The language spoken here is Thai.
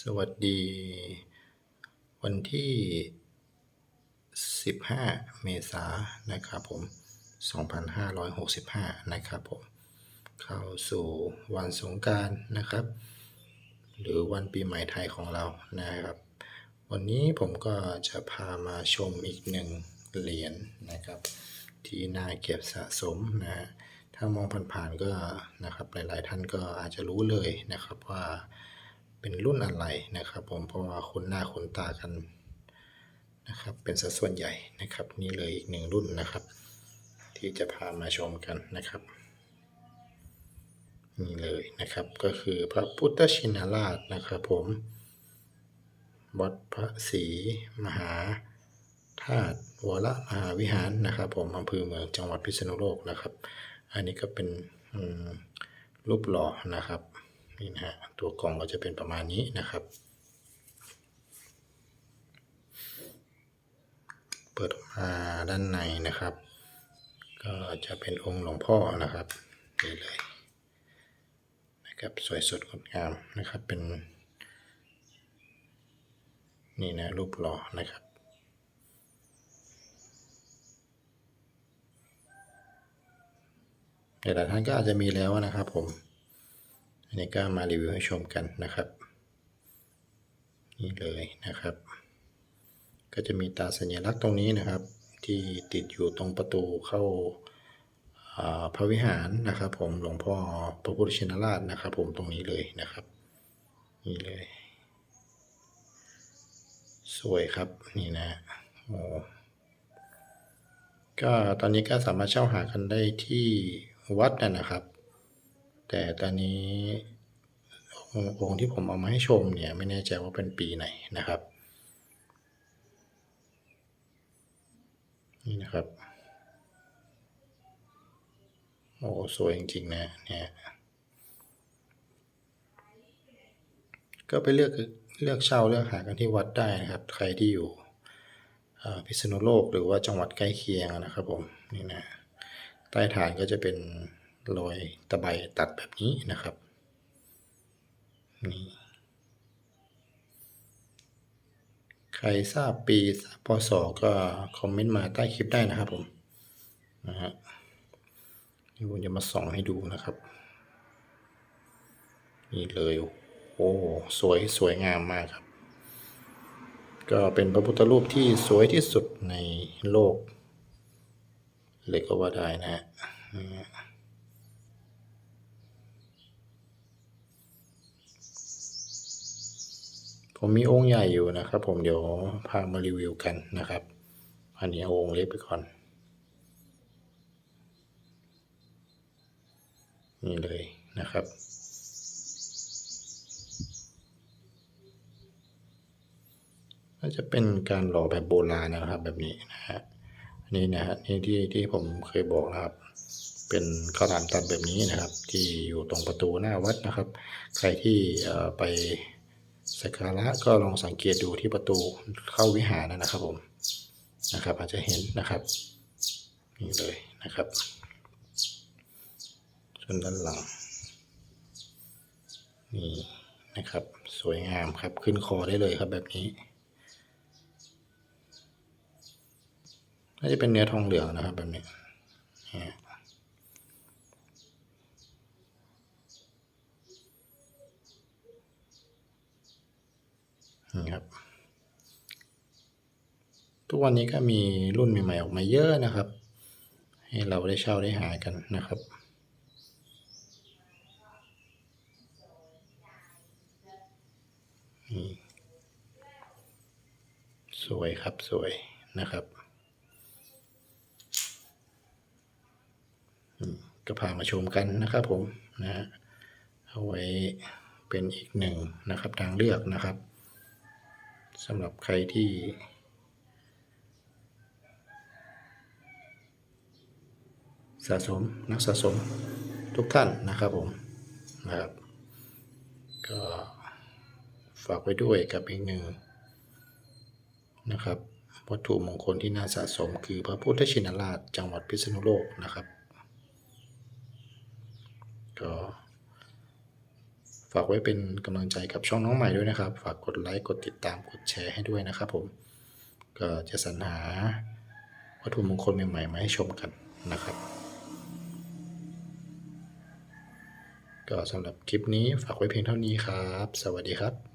สวัสดี วันที่ 15 เมษายนนะครับผม 2565 นะครับผม เข้าสู่วันสงการนะครับ หรือวันปีใหม่ไทยของเรานะครับ วันนี้ผมก็จะพามาชมอีกหนึ่งเหรียญนะครับ ที่น่าเก็บสะสมนะฮะถ้ามองผ่านๆก็นะครับหลายๆท่านก็อาจจะรู้เลยนะครับว่า เป็นรุ่นอะไรนะครับ ผมเพราะว่าคุ้นหน้าคุ้นตากันนะครับ เป็นสัดส่วนใหญ่นะครับ นี่เลยอีกหนึ่งรุ่นนะครับ ที่จะพามาชมกันนะครับนี่เลยนะครับก็คือพระพุทธชินราชนะครับผมวัดพระศรีมหาธาตุวรมหาวิหารนะครับผมอำเภอเมืองจังหวัดพิษณุโลกนะครับ อันนี้ก็เป็นรูปหล่อนะครับ นี่นะฮะตัวกล่องก็จะเป็นประมาณนี้นะครับ เปิดมาด้านในนะครับ ก็จะเป็นองค์หลวงพ่อนะครับนี่เลยนะครับสวยสดงดงามนะครับเป็น นี่นะรูปหล่อนะครับหลายท่านก็อาจจะมีแล้วนะครับผม นนี้ก็มารีวิวให้ชมกันนะครับ นี่เลยนะครับ ก็จะมีตาสัญลักษณ์ตรงนี้นะครับ ที่ติดอยู่ตรงประตูเข้าพระวิหารนะครับ ผมหลวงพ่อพระพุทธชินราชนะครับ ผมตรงนี้เลยนะครับ นี่เลย สวยครับนี่นะโอ้ก็ตอนนี้ก็สามารถเช่าหากันได้ที่วัดนะนะครับ แต่ตอนนี้องค์องค์ที่ผมเอามาให้ชมเนี่ยไม่แน่ใจว่าเป็นปีไหนนะครับ นี่นะครับ โอ้สวยจริงๆนะเนี่ยก็ไปเลือกเลือกเช่าเลือกหากันที่วัดได้นะครับ ใครที่อยู่พิษณุโลกหรือว่าจังหวัดใกล้เคียงนะครับผมนี่นะใต้ฐานก็จะเป็น รอยตะไบตัดแบบนี้นะครับนี่ใครทราบปีพศก็คอมเมนต์มาใต้คลิปได้นะครับผมนะฮะนี่ผมจะมาส่องให้ดูนะครับ นี่เลยโอ้สวยสวยงามมากครับ ก็เป็นพระพุทธรูปที่สวยที่สุดในโลก เลยก็ว่าได้นะฮะนี่ฮะ ผมมีองค์ใหญ่อยู่นะครับ ผมเดี๋ยวพามารีวิวกันนะครับ อันนี้เอาองค์เล็กไปก่อน นี่เลยนะครับก็จะเป็นการหล่อแบบโบราณนะครับ แบบนี้นะฮะอันนี้นะฮะนี่ที่ที่ผมเคยบอกนะครับ เป็นข้าวหลามตัดแบบนี้นะครับ ที่อยู่ตรงประตูหน้าวัดนะครับ ใครที่เอ่อไป สักการะก็ลองสังเกตดูที่ประตูเข้าวิหารนะครับผมนะครับ อาจจะเห็นนะครับนี่เลยนะครับส่วนด้านหลังนี่นะครับ สวยงามครับขึ้นคอได้เลยครับแบบนี้น่าจะเป็นเนื้อทองเหลืองนะครับแบบนี้ นี่ยนี่ครับ ทุกวันนี้ก็มีรุ่นใหม่ๆออกมาเยอะนะครับ ให้เราได้เช่าได้หากันนะครับนี่สวยครับสวยนะครับอืมก็พามาชมกันนะครับผมนะเอาไว้เป็นอีกหนึ่งนะครับทางเลือกนะครับ สำหรับใครที่ สะสมนักสะสมทุกท่านนะครับผมนะครับ ก็ฝากไว้ด้วยกับอีกหนึ่งนะครับ วัตถุมงคลที่น่าสะสมคือพระพุทธชินราชจังหวัดพิษณุโลกนะครับ ก็ากไว้เป็นกำลังใจกับช่องน้องใหม่ด้วยนะครับ ฝากกดไลค์ กดติดตาม กดแชร์ให้ด้วยนะครับผม ก็จะสรรหาวัตถุมงคลใหม่ๆมาให้ชมกันนะครับ ก็สำหรับคลิปนี้ฝากไว้เพียงเท่านี้ครับ สวัสดีครับ